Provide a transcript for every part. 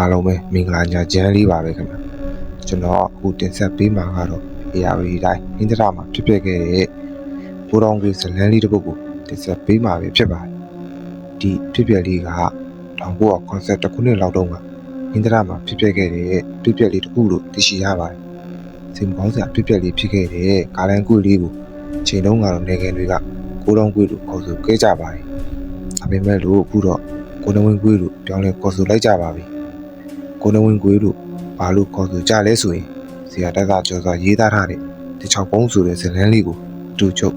အားလုံးပဲမင်္ဂလာညချမ်းလေးပါပဲခင်ဗျာကျွန်တော်အခုတင်ဆက်ပေးမှာကတော့ ARD တိုင်းအင်္ဒရာမှာဖြစ်ပျက်ခဲ့တဲ့ကိုရောင်ကြီးဇလန်းလေးတစ်ပုဒ်ကိုတင်ဆက်ပေးမှာပဲဖြစ်ပါတယ်ဒီဖြစ်ပျက်လေးက1980ခုနှစ်လောက်တုန်းကအင်္ဒရာမှာဖြစ်ပျက်ခဲ့တဲ့ဖြစ်ပျက်လေးတစ်ခုလို့သိရှိရပါတယ်စင်ပေါင်းစရာဖြစ်ပျက်လေးဖြစ်ခဲ့တဲ့ကာလန်ကွေလေးကိုချိန်တုန်းကတော့နေကန်တွေကကိုရောင်ကွေလို့ခေါ်ဆိုခဲ့ကြပါတယ်ဒါပေမဲ့လို့အခုတော့ကိုနဝင်းကွေလို့ပြောင်းလဲခေါ်ဆိုလိုက်ကြပါပြီ ကိုနဝင်းကွေးတို့ဘာလို့ခေါ်ဆိုကြလဲဆိုရင်ဇေယျတက်တာကျော်စွာရေးသားထားတဲ့တချောက်ကုန်းဆိုတဲ့ဇာတ်လမ်းလေးကိုအတူချုပ်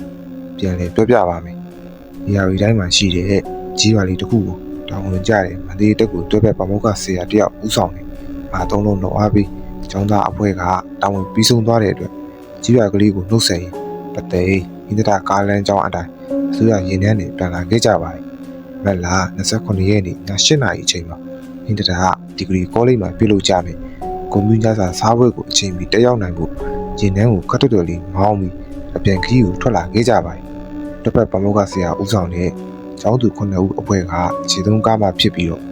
ပြန်လည်ပြောပြပါမယ်။နေရာဒီတိုင်းမှာရှိတဲ့ကြီးပါလေးတစ်ခုကိုတောင်းဝင်ကြတယ်မသေးတက်ကိုတွဲဘက်ပမောက္ခဆရာတယောက်ဦးဆောင်တယ်။မသုံးလုံးလောက်အားပြီးကျောင်းသားအဖွဲ့ကတောင်းဝင်ပြီးဆုံးသွားတဲ့အတွက်ကြီးပါကလေးကိုနှုတ်ဆက်ရင်ပသိဣန္ဒရာကားလန်းကျောင်းအတိုင်းအစိုးရရင်ထဲနေပြန်လာခဲ့ကြပါတယ်။မက်လာ29ရက်နေ့ည8နာရီအချိန်မှာ အင်တရာဒီဂရီကောလိပ်မှာပြုလုပ်ကြမယ်။ကွန်ပျူတာစာစားပွဲကိုအချိန်မီတက်ရောက်နိုင်ဖို့ရင်နှန်းကိုခတ်တွတ်တော်လေးမောင်းပြီးအပြန်ခီးကိုထွက်လာခဲ့ကြပါတယ်။တစ်ပတ်ပမောက္ခဆရာဦးဆောင်တဲ့ကျောင်းသူ9ဦးအဖွဲ့ကခြေသုံးကားမှဖြစ်ပြီးတော့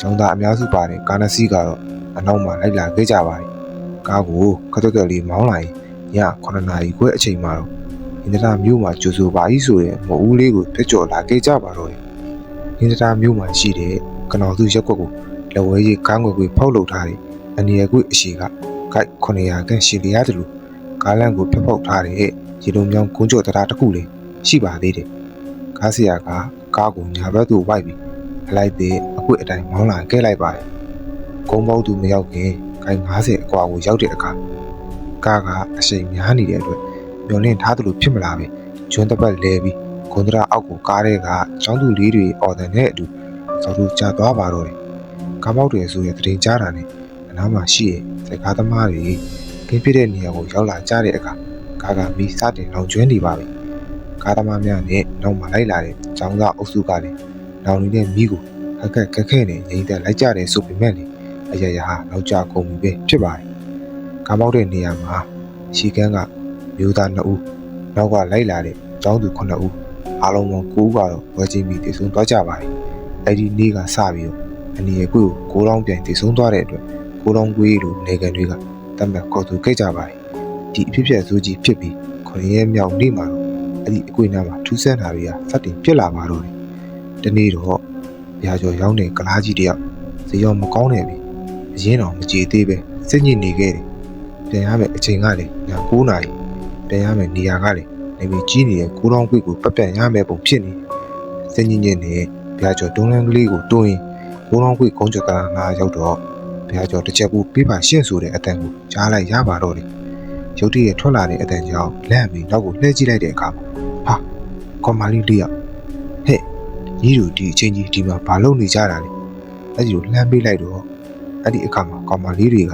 ကျောင်းသားအများစုပါတဲ့ကားနစီကတော့အနောက်မှာလိုက်လာခဲ့ကြပါတယ်။ကားကိုခတ်တွတ်တော်လေးမောင်းလာရင်ည9နာရီခွဲအချိန်မှာတော့အင်တရာမြို့မှာကျူဆူပါဤဆိုတဲ့မအူးလေးကိုပြစ်ကျော်လာခဲ့ကြပါတော့တယ်။အင်တရာမြို့မှာရှိတဲ့ကနော်သူရက်ကွက်ကို လက်ဝဲကြီးကားငွေကွေဖောက်လုပ်ထားတယ်။အနီရကွေအရှိကကိုက်900ခန့်ရှိလျားတယ်လို့ကားလန့်ကိုဖျက်ဖောက်ထားတဲ့ရေလုံးမြောင်းကုန်းကျော်တရားတစ်ခုလေးရှိပါသေးတယ်။ကားဆရာကကားကိုညာဘက်သို့ဝိုက်ပြီးအလိုက်တဲ့အကွေအတိုင်းမောင်းလာခဲ့လိုက်ပါတယ်။ကုန်းပေါက်သူမရောက်ခင်ကိုက်90အကွာကိုရောက်တဲ့အခါကားကအရှိန်များနေတဲ့အတွက်မျောလင့်ထားသလိုဖြစ်မလာပဲကျွန်းတစ်ပတ်လဲပြီးဂွန်ဒရာအောက်ကိုကားတွေကចောင်းသူလေးတွေအော်တဲ့နဲ့အတူသောသူကျသွားပါတော့တယ် ကားမောက်တယ်ဆိုရင်တရင်ကြားတာနဲ့အနားမှာရှိရဲ့စကားသမားတွေကင်းပြတဲ့နေရာကိုရောက်လာကြတဲ့အခါကားကမီစတင်လောင်ကျွမ်းနေပါပြီကားသမားများနဲ့နောက်မှာလိုက်လာတဲ့ចောင်းသားအုပ်စုကလည်းနောင်နေတဲ့မိကိုခက်ခက်ခက်ခဲနဲ့ငိမ့်သက်လိုက်ကြတယ်ဆိုပေမဲ့လေအရရဟာနောက်ကျကုန်ပြီပဲဖြစ်ပါတယ်ကားမောက်တဲ့နေရာမှာရှီကန်းကမျိုးသား2ဦးနောက်ကလိုက်လာတဲ့ចောင်းသူ9ဦးအားလုံးပေါင်း9ဦးကတော့ဝယ်ချင်းပြီးတည်ဆုံသွားကြပါတယ်အဲ့ဒီနေ့ကစပြီးတော့ အနီရဲ့ကွေကိုကိုလောင်းပြန်တည်ဆုံးသွားတဲ့အတွက်ကိုလောင်းကွေလိုနေကန်တွေကတတ်မှတ်ခေါ်သူခဲ့ကြပါတယ်ဒီအဖြစ်အပျက်ဆိုးကြီးဖြစ်ပြီးခွန်ရဲမြောက်နေ့မှာတော့အဲ့ဒီအကွေနားမှာထူးဆန်းတာတွေကစတင်ပြက်လာပါတော့တယ်ဒီနေ့တော့ရာကျော်ရောင်းတဲ့ကလားကြီးတယောက်ဇေယောမကောင်းနေပြီအရင်တော့မကြည်သေးပဲစိတ်ညစ်နေခဲ့တယ်ပြန်ရမယ်အချိန်ကလည်းည9နာရီပြန်ရမယ်နေရာကလည်းနေပြီးကြီးနေတဲ့ကိုလောင်းကွေကိုပတ်ပြန်ရမယ်ပုံဖြစ်နေစိတ်ညစ်ညစ်နေရာကျော်တွန်းလန်းကလေးကိုတွန်းရင် ဘုံတော်ခွေကုန်းကျော်သားငါရောက်တော့ဘုရားကျော်တစ်ချက်ပူပြပါရှင့်ဆိုတဲ့အတန်ကိုကြားလိုက်ရပါတော့တယ်ရုတ်တရက်ထွက်လာတဲ့အတန်ကြောင့်လန့်ပြီးနောက်ကိုလှည့်ကြည့်လိုက်တဲ့အခါမှာဟာကွန်မာလီလေးရဟဲ့ညီတို့ဒီအချိန်ကြီးဒီမှာဘာလုပ်နေကြတာလဲအဲ့ဒီလိုလှမ်းပေးလိုက်တော့အဲ့ဒီအခါမှာကွန်မာလီတွေက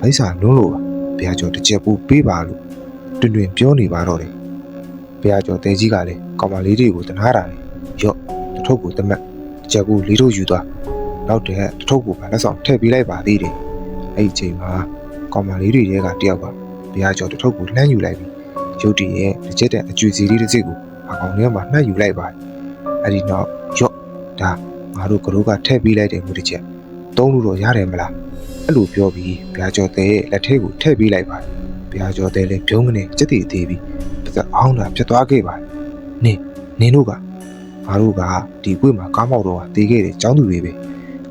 ဗိုက်စာလုံးလို့ပါဘုရားကျော်တစ်ချက်ပူပေးပါလို့တွင်တွင်ပြောနေပါတော့တယ်ဘုရားကျော်တဲကြီးကလည်းကွန်မာလီတွေကိုတနာတာလေရော့တစ်ထုပ်ကိုတမက် ချက်ကူလေးတို့ယူသွားနောက်တဲ့တထုပ်ကိုပါလက်ဆောင်ထည့်ပေးလိုက်ပါသေးတယ်အဲ့ဒီအချိန်မှာကောင်မလေးတွေတဲကတယောက်ကဘုရားကျော်တထုပ်ကိုလှမ်းယူလိုက်ပြီးရုတ်တရက်တစ်ချက်တဲ့အကျွေစီလေးတစ်စိတ်ကိုအကောင်ထဲမှာနှက်ယူလိုက်ပါတယ်အဲ့ဒီနောက်ရော့ဒါငါတို့ကလေးကထည့်ပေးလိုက်တယ်မျိုးတစ်ချက်သုံးလို့တော့ရတယ်မလားအဲ့လိုပြောပြီးဘုရားကျော်တဲ့ရဲ့လက်ထဲကိုထည့်ပေးလိုက်ပါတယ်ဘုရားကျော်တဲ့လည်းပြုံးကနေစက်တည်သေးပြီးပါစအောင်းတာဖြစ်သွားခဲ့ပါတယ်နင်းနင်းတို့က ငါတို့ကဒီကွေ့မှာကားမောက်တော့ကတေးခဲ့တဲ့ចောင်းသူတွေပဲ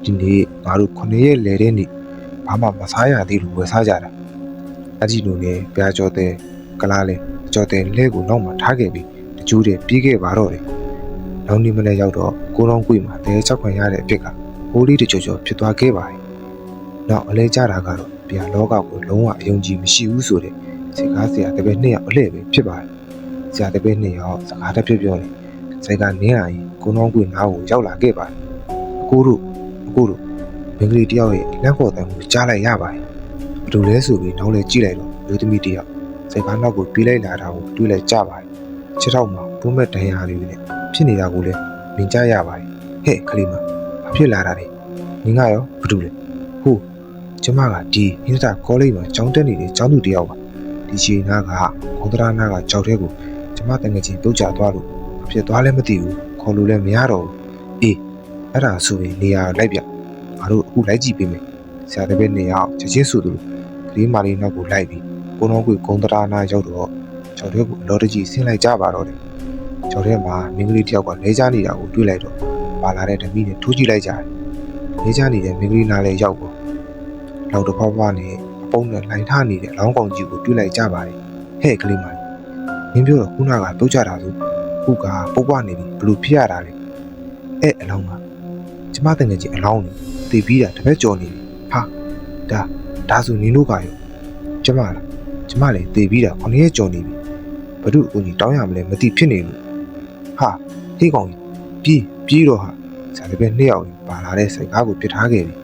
ဒီနေ့ငါတို့9ရက်လဲတဲ့နေ့ဘာမှမစားရသေးလို့ဝယ်စားကြတာအကြည့်လိုနဲ့ပြားကြောတဲ့ကလားလဲကြောတဲ့လဲကိုနောက်မှာထားခဲ့ပြီးတကျိုးတဲ့ပြေးခဲ့ပါတော့တယ်နောက်နေ့မနေ့ရောက်တော့ကိုလောင်းကွေ့မှာတဲချက်ခွန်ရတဲ့အဖြစ်ကဟိုးလေးတချို့ချို့ဖြစ်သွားခဲ့ပါတယ်နောက်အလဲကြတာကတော့ပြာလောကကိုလုံးဝအယုံကြည်မရှိဘူးဆိုတဲ့စကားဆရာတပည့်နှစ်ယောက်အလှည့်ပဲဖြစ်ပါတယ်ဆရာတပည့်နှစ်ယောက်စကားတစ်ပြောပြောတယ် စိတ်ကနေလာရင်ကိုနှောင်းကွေနားကိုရောက်လာခဲ့ပါတယ်အကိုတို့အကိုတို့မင်္ဂလီတယောက်ရဲ့လက်ခေါ်တန်ကိုကြားလိုက်ရပါတယ်ဘယ်လိုလဲဆိုပြီးနောက်လဲကြည့်လိုက်တော့လူသမီးတယောက်စိတ်ကားနောက်ကိုပြေးလိုက်လာတာကိုတွေ့လိုက်ကြပါတယ်ခြေထောက်မှာပုံမဲ့ဒဏ်ရာလေးနဲ့ဖြစ်နေတာကိုလည်းမြင်ကြရပါတယ်ဟဲ့ခလီမဘာဖြစ်လာတာလဲနင်ကရောဘာတူလဲဟုတ်ကျမကဒီဟင်းတာကောလိပ်မှာကျောင်းတက်နေတဲ့ကျောင်းသူတယောက်ပါဒီချိန်နာကခွန်ဒရာနာကကြောက်တဲ့ကိုကျမတငယ်ချင်းပြုတ်ကျသွားလို့ ဖြစ်သွားလည်းမသိဘူးခေါ်လို့လည်းမရတော့ဘူးအေးအဲ့ဒါဆိုရင်နေရာလိုက်ပြငါတို့အခုလိုက်ကြည့်ပေးမယ်ဆရာတပည့်နေအောင်ချက်ချင်းဆိုသူကလေးမာလေးနောက်ကိုလိုက်ပြီးကိုတော်ကွေဂုံတရာနာရောက်တော့ကျော်တဲ့ကိုလော်တကြီးဆင်းလိုက်ကြပါတော့တယ်ကျော်တဲ့မှာမင်းကလေးတယောက်ကလဲချနေတာကိုတွေ့လိုက်တော့ပါလာတဲ့ဓမီနဲ့ထိုးကြည့်လိုက်ကြတယ်လဲချနေတဲ့မင်းကလေးနားလည်းရောက်တော့လောက်တော့ဖွားဖွားနဲ့အပုံနဲ့လှိုင်ထနေတဲ့အလောင်းကောင်ကြီးကိုတွေ့လိုက်ကြပါတယ်ဟဲ့ကလေးမာမင်းပြောတော့ခုနကပြုတ်ကြတာဆို ခုကပုတ်ပွားနေပြီဘလို့ဖြစ်ရတာလဲအဲ့အလောင်းကကျမတငယ်ချင်းအလောင်းနေတည်ပြီးတာတစ်ဖက်ကြော်နေပြီဟာဒါဒါဆိုနင်တို့ကရောကျမလားကျမလည်းတည်ပြီးတာခொနည်းကြော်နေပြီဘဒုအကူကြီးတောင်းရမလဲမသိဖြစ်နေလို့ဟာဟေးကောင်ကြီးပြေးပြေးတော့ဟာဇာတိပဲနှစ်ယောက်ပါလာတဲ့စိတ်ကားကိုပြစ်ထားခဲ့ပြီ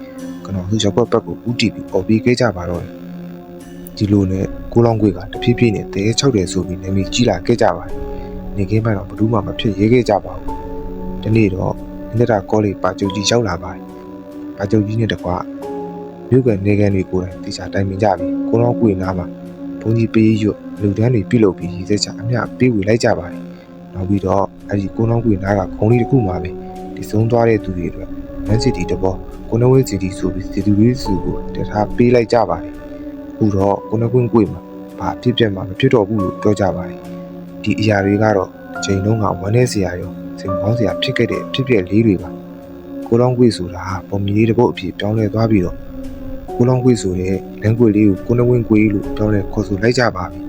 ကျွန်တော်သူရောက်ဘက်ကိုဥတီပြီးអော်ပြီးခဲ့ကြပါတော့တယ်ဒီလိုနဲ့ကိုလောင်းကွေကတဖြည်းဖြည်းနဲ့တဲချောက်တယ်ဆိုပြီးနေမီကြီးလာခဲ့ကြပါတယ် နေကင်းပိုင်းတော့ဘဒုမှမဖြစ်ရေးခဲ့ကြပါဘူးဒီနေ့တော့အင်တာကောလေးပါကျုပ်ကြီးရောက်လာပါတယ်ပါကျုပ်ကြီးနဲ့တကွာမြို့ကန်နေကန်တွေကိုယ်တိုင်တေချာတိုင်ပင်ကြပြီကိုလောင်းကွေနားမှာဘုန်းကြီးပေးရွတ်လူတန်းတွေပြုတ်လုပ်ပြီးရည်စက်ချအမျှပေးဝေလိုက်ကြပါတယ်နောက်ပြီးတော့အဲဒီကိုလောင်းကွေနားကခုံလေးတစ်ခုမှာပဲဒီဆုံးသွားတဲ့သူတွေအတွက်မန်စီတီတဘောကိုနဝင်းစီတီဆိုပြီးစီတူလေးစုကိုတထားပေးလိုက်ကြပါတယ်အခုတော့ကိုနကွင်းကွေမှာဘာဖြစ်ပြက်မှမဖြစ်တော့ဘူးလို့ပြောကြပါတယ် ဒီအရာတွေကတော့အချိန်လုံးကဝမ်းနေစရာရောစိတ်ကောင်းစရာဖြစ်ခဲ့တဲ့ဖြစ်ပျက်လေးတွေပါကိုလောင်းကွေဆိုတာပုံမြင်လေးတစ်ပုတ်အဖြစ်ပြောင်းလဲသွားပြီးတော့ကိုလောင်းကွေဆိုတဲ့လမ်းကွေလေးကိုကိုနဝင်းကွေလို့ပြောင်းလဲခေါ်ဆိုလိုက်ကြပါပြီ